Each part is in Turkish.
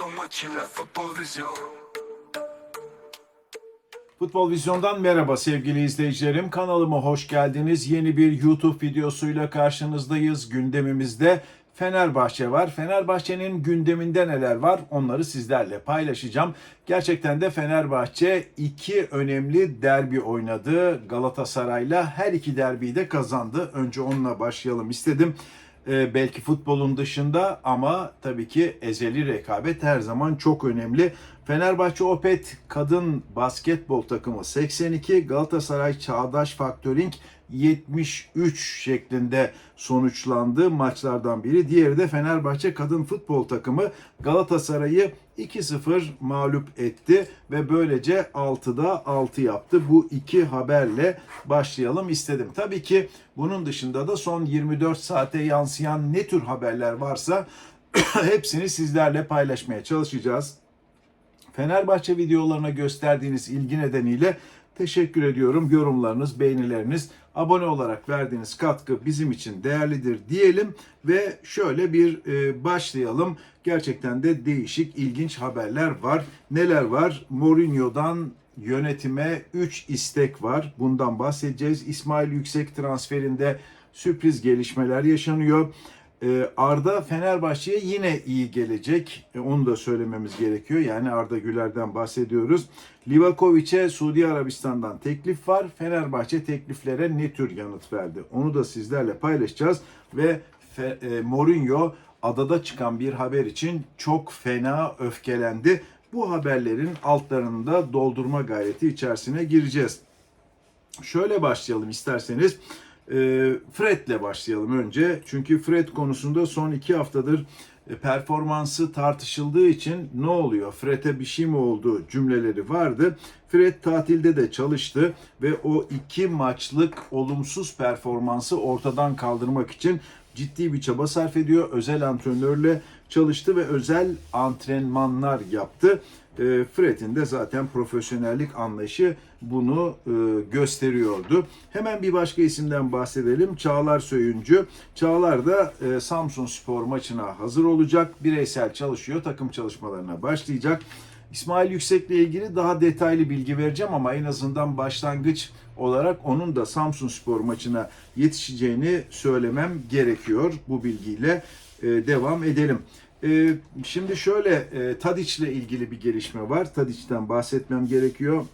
Altında maç ile futbol vizyon Futbol Vizyon'dan merhaba sevgili izleyicilerim. Kanalıma hoş geldiniz. Yeni bir YouTube videosuyla karşınızdayız. Gündemimizde Fenerbahçe var. Fenerbahçe'nin gündeminde neler var onları sizlerle paylaşacağım. Gerçekten de Fenerbahçe iki önemli derbi oynadı. Galatasaray'la her iki derbiyi de kazandı. Önce onunla başlayalım istedim. Ee, belki futbolun dışında ama tabii ki ezeli rekabet her zaman çok önemli. Fenerbahçe Opet kadın basketbol takımı 82, Galatasaray Çağdaş Faktörink 73 şeklinde sonuçlandı maçlardan biri. Diğeri de Fenerbahçe kadın futbol takımı Galatasaray'ı 2-0 mağlup etti ve böylece 6'da 6 yaptı. Bu iki haberle başlayalım istedim. Tabii ki bunun dışında da son 24 saate yansıyan ne tür haberler varsa hepsini sizlerle paylaşmaya çalışacağız. Fenerbahçe videolarına gösterdiğiniz ilgi nedeniyle teşekkür ediyorum. Yorumlarınız, beğenileriniz, abone olarak verdiğiniz katkı bizim için değerlidir diyelim ve şöyle bir e, başlayalım. Gerçekten de değişik, ilginç haberler var. Neler var? Mourinho'dan yönetime 3 istek var. Bundan bahsedeceğiz. İsmail Yüksek transferinde sürpriz gelişmeler yaşanıyor. Ee, Arda Fenerbahçe'ye yine iyi gelecek. E, Onu da söylememiz gerekiyor. Yani Arda Güler'den bahsediyoruz. Livakovic'e Suudi Arabistan'dan teklif var. Fenerbahçe tekliflere ne tür yanıt verdi? Onu da sizlerle paylaşacağız. Ve e, Mourinho adada çıkan bir haber için çok fena öfkelendi. Bu haberlerin altlarını da doldurma gayreti içerisine gireceğiz. Şöyle başlayalım isterseniz. Ee, Fred'le başlayalım önce. Çünkü Fred konusunda son iki haftadır e, performansı tartışıldığı için ne oluyor? Fred'e bir şey mi oldu cümleleri vardı. Fred tatilde de çalıştı ve o iki maçlık olumsuz performansı ortadan kaldırmak için ciddi bir çaba sarf ediyor. Özel antrenörle çalıştı ve özel antrenmanlar yaptı. E, Fred'in de zaten profesyonellik anlayışı bunu e, gösteriyordu. Hemen bir başka isimden bahsedelim. Çağlar Söyüncü. Çağlar da e, Samsun Spor maçına hazır olacak. Bireysel çalışıyor. Takım çalışmalarına başlayacak. İsmail Yüksek'le ilgili daha detaylı bilgi vereceğim ama en azından başlangıç olarak onun da Samsun Spor maçına yetişeceğini söylemem gerekiyor. Bu bilgiyle e, devam edelim. E, şimdi şöyle e, Tadiç'le ilgili bir gelişme var. Tadiç'ten bahsetmem gerekiyor.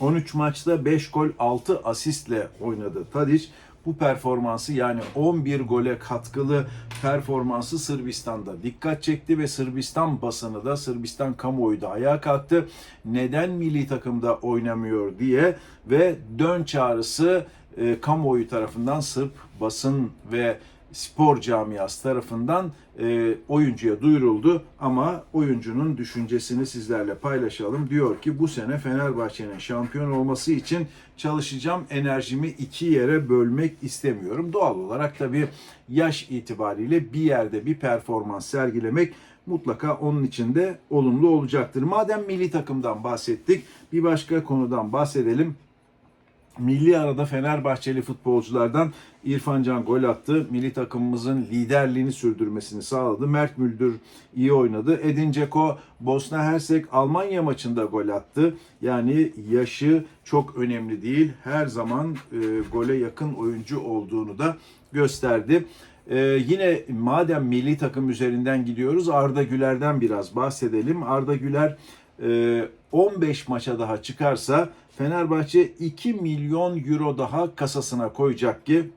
13 maçta 5 gol 6 asistle oynadı Tadiç. Bu performansı yani 11 gole katkılı performansı Sırbistan'da dikkat çekti ve Sırbistan basını da Sırbistan kamuoyu da ayağa kalktı. Neden milli takımda oynamıyor diye ve dön çağrısı e, kamuoyu tarafından Sırp basın ve spor camiası tarafından e, oyuncuya duyuruldu ama oyuncunun düşüncesini sizlerle paylaşalım. Diyor ki bu sene Fenerbahçe'nin şampiyon olması için çalışacağım. Enerjimi iki yere bölmek istemiyorum. Doğal olarak tabii yaş itibariyle bir yerde bir performans sergilemek mutlaka onun için de olumlu olacaktır. Madem milli takımdan bahsettik bir başka konudan bahsedelim. Milli arada Fenerbahçeli futbolculardan İrfan Can gol attı. Milli takımımızın liderliğini sürdürmesini sağladı. Mert Müldür iyi oynadı. Edin Dzeko Bosna Hersek Almanya maçında gol attı. Yani yaşı çok önemli değil. Her zaman e, gole yakın oyuncu olduğunu da gösterdi. Ee, yine madem milli takım üzerinden gidiyoruz Arda Güler'den biraz bahsedelim. Arda Güler e, 15 maça daha çıkarsa Fenerbahçe 2 milyon euro daha kasasına koyacak ki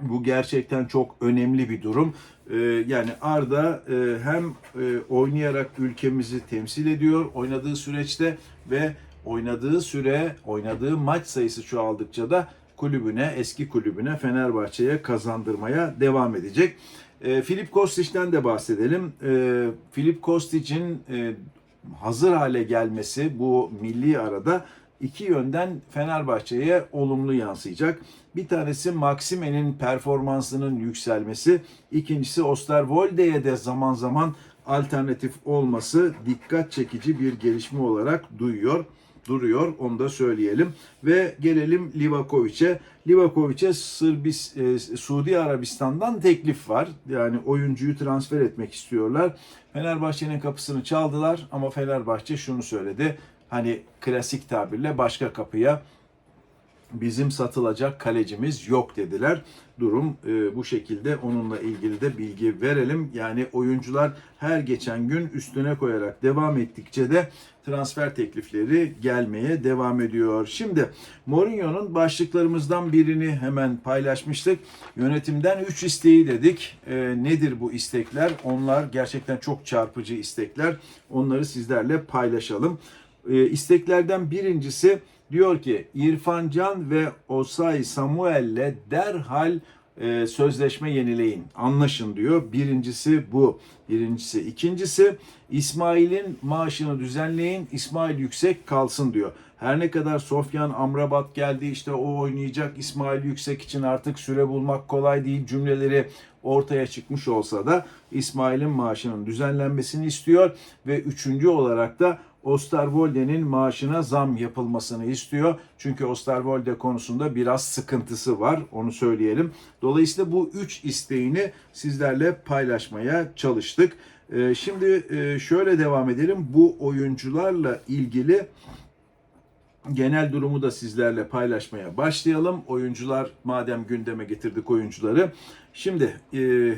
bu gerçekten çok önemli bir durum. Ee, yani Arda e, hem e, oynayarak ülkemizi temsil ediyor oynadığı süreçte ve oynadığı süre, oynadığı maç sayısı çoğaldıkça da kulübüne, eski kulübüne Fenerbahçe'ye kazandırmaya devam edecek. E, Filip Kostic'ten de bahsedelim. E, Filip Kostic'in e, hazır hale gelmesi bu milli arada iki yönden Fenerbahçe'ye olumlu yansıyacak. Bir tanesi Maxime'nin performansının yükselmesi, ikincisi Osterwolde'ye de zaman zaman alternatif olması dikkat çekici bir gelişme olarak duyuyor duruyor. Onu da söyleyelim. Ve gelelim Livakovic'e. Livakovic'e Sırbis, e, Suudi Arabistan'dan teklif var. Yani oyuncuyu transfer etmek istiyorlar. Fenerbahçe'nin kapısını çaldılar ama Fenerbahçe şunu söyledi. Hani klasik tabirle başka kapıya bizim satılacak kalecimiz yok dediler. Durum e, bu şekilde onunla ilgili de bilgi verelim. Yani oyuncular her geçen gün üstüne koyarak devam ettikçe de transfer teklifleri gelmeye devam ediyor. Şimdi Mourinho'nun başlıklarımızdan birini hemen paylaşmıştık. Yönetimden 3 isteği dedik. E, nedir bu istekler? Onlar gerçekten çok çarpıcı istekler. Onları sizlerle paylaşalım. E, isteklerden birincisi diyor ki İrfan Can ve Osay Samuel'le derhal e, sözleşme yenileyin, anlaşın diyor. Birincisi bu. Birincisi. İkincisi İsmail'in maaşını düzenleyin, İsmail yüksek kalsın diyor. Her ne kadar Sofyan Amrabat geldi işte o oynayacak İsmail Yüksek için artık süre bulmak kolay değil cümleleri ortaya çıkmış olsa da İsmail'in maaşının düzenlenmesini istiyor ve üçüncü olarak da Osterwolde'nin maaşına zam yapılmasını istiyor. Çünkü Osterwolde konusunda biraz sıkıntısı var onu söyleyelim. Dolayısıyla bu üç isteğini sizlerle paylaşmaya çalıştık. Ee, Şimdi e, şöyle devam edelim. Bu oyuncularla ilgili genel durumu da sizlerle paylaşmaya başlayalım. Oyuncular madem gündeme getirdik oyuncuları. Şimdi e,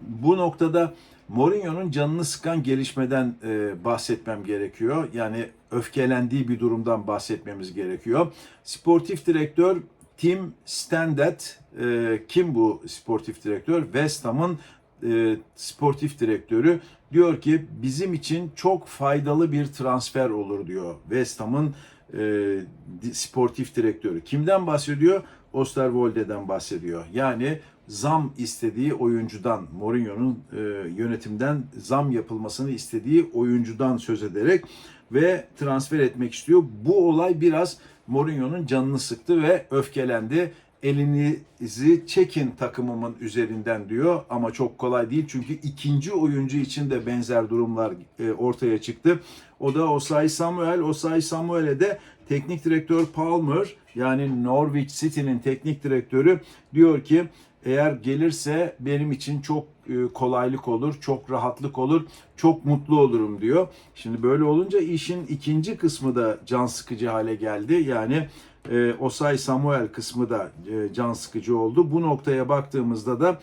bu noktada Mourinho'nun canını sıkan gelişmeden e, bahsetmem gerekiyor. Yani öfkelendiği bir durumdan bahsetmemiz gerekiyor. Sportif direktör Tim Standard, e, kim bu sportif direktör? West Ham'ın e, sportif direktörü diyor ki bizim için çok faydalı bir transfer olur diyor. West Ham'ın e, sportif direktörü. Kimden bahsediyor? Osterwolde'den bahsediyor. Yani zam istediği oyuncudan, Mourinho'nun e, yönetimden zam yapılmasını istediği oyuncudan söz ederek ve transfer etmek istiyor. Bu olay biraz Mourinho'nun canını sıktı ve öfkelendi. Elinizi çekin takımımın üzerinden diyor ama çok kolay değil çünkü ikinci oyuncu için de benzer durumlar e, ortaya çıktı. O da Osay Samuel. Osay Samuel'e de teknik direktör Palmer yani Norwich City'nin teknik direktörü diyor ki eğer gelirse benim için çok e, kolaylık olur, çok rahatlık olur, çok mutlu olurum diyor. Şimdi böyle olunca işin ikinci kısmı da can sıkıcı hale geldi. Yani e, Osay Samuel kısmı da e, can sıkıcı oldu. Bu noktaya baktığımızda da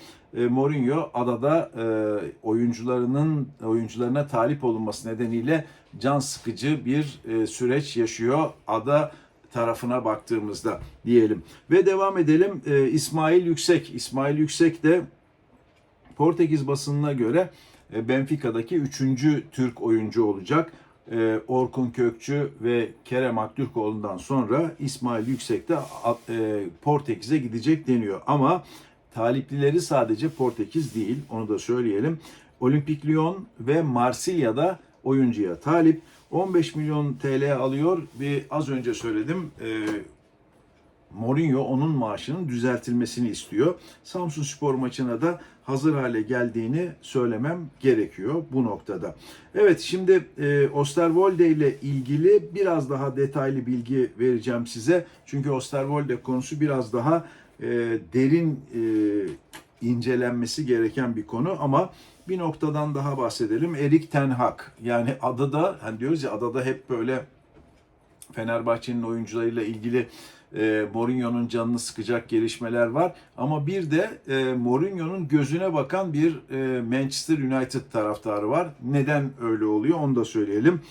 Mourinho adada oyuncularının oyuncularına talip olunması nedeniyle can sıkıcı bir süreç yaşıyor. Ada tarafına baktığımızda diyelim. Ve devam edelim. E, İsmail Yüksek. İsmail Yüksek de Portekiz basınına göre e, Benfica'daki üçüncü Türk oyuncu olacak. E, Orkun Kökçü ve Kerem Aktürkoğlu'ndan sonra İsmail Yüksek de e, Portekiz'e gidecek deniyor. Ama taliplileri sadece Portekiz değil, onu da söyleyelim. Olimpik Lyon ve Marsilya'da oyuncuya talip. 15 milyon TL alıyor ve az önce söyledim e, Mourinho onun maaşının düzeltilmesini istiyor. Samsun Spor maçına da hazır hale geldiğini söylemem gerekiyor bu noktada. Evet şimdi e, Osterwolde ile ilgili biraz daha detaylı bilgi vereceğim size. Çünkü Osterwolde konusu biraz daha e, derin e, incelenmesi gereken bir konu ama bir noktadan daha bahsedelim. Erik Ten Hag yani adada hani diyoruz ya adada hep böyle Fenerbahçe'nin oyuncularıyla ilgili e, Mourinho'nun canını sıkacak gelişmeler var. Ama bir de e, Mourinho'nun gözüne bakan bir e, Manchester United taraftarı var. Neden öyle oluyor onu da söyleyelim.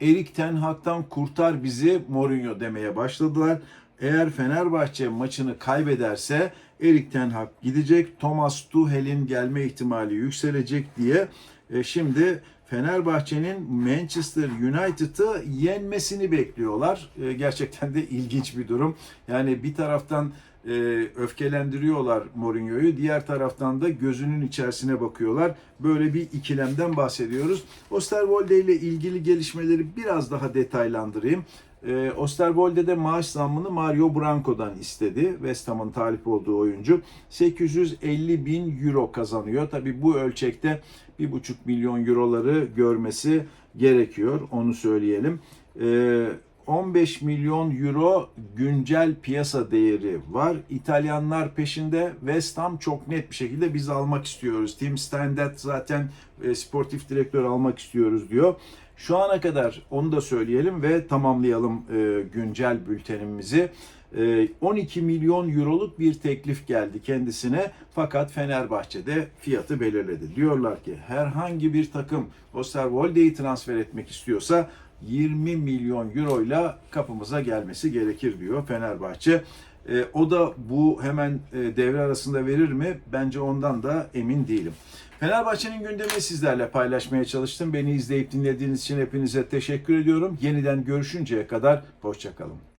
Erik Ten Hag'tan kurtar bizi Mourinho demeye başladılar. Eğer Fenerbahçe maçını kaybederse Erik Ten Hag gidecek. Thomas Tuchel'in gelme ihtimali yükselecek diye e, şimdi Fenerbahçe'nin Manchester United'ı yenmesini bekliyorlar. E, gerçekten de ilginç bir durum. Yani bir taraftan e, öfkelendiriyorlar Mourinho'yu, diğer taraftan da gözünün içerisine bakıyorlar. Böyle bir ikilemden bahsediyoruz. Osterwolde ile ilgili gelişmeleri biraz daha detaylandırayım. E, Osterwolde'de maaş zammını Mario Branco'dan istedi. West Ham'ın talip olduğu oyuncu. 850 bin euro kazanıyor. Tabi bu ölçekte 1,5 milyon euroları görmesi gerekiyor. Onu söyleyelim. E, 15 milyon euro güncel piyasa değeri var. İtalyanlar peşinde. West Ham çok net bir şekilde biz almak istiyoruz. Tim Standard zaten e, sportif direktör almak istiyoruz diyor. Şu ana kadar onu da söyleyelim ve tamamlayalım e, güncel bültenimizi. E, 12 milyon euroluk bir teklif geldi kendisine fakat Fenerbahçe'de fiyatı belirledi. Diyorlar ki herhangi bir takım Osterwolde'yi transfer etmek istiyorsa 20 milyon euroyla kapımıza gelmesi gerekir diyor Fenerbahçe. E, o da bu hemen e, devre arasında verir mi? Bence ondan da emin değilim. Fenerbahçe'nin gündemini sizlerle paylaşmaya çalıştım. Beni izleyip dinlediğiniz için hepinize teşekkür ediyorum. Yeniden görüşünceye kadar hoşçakalın.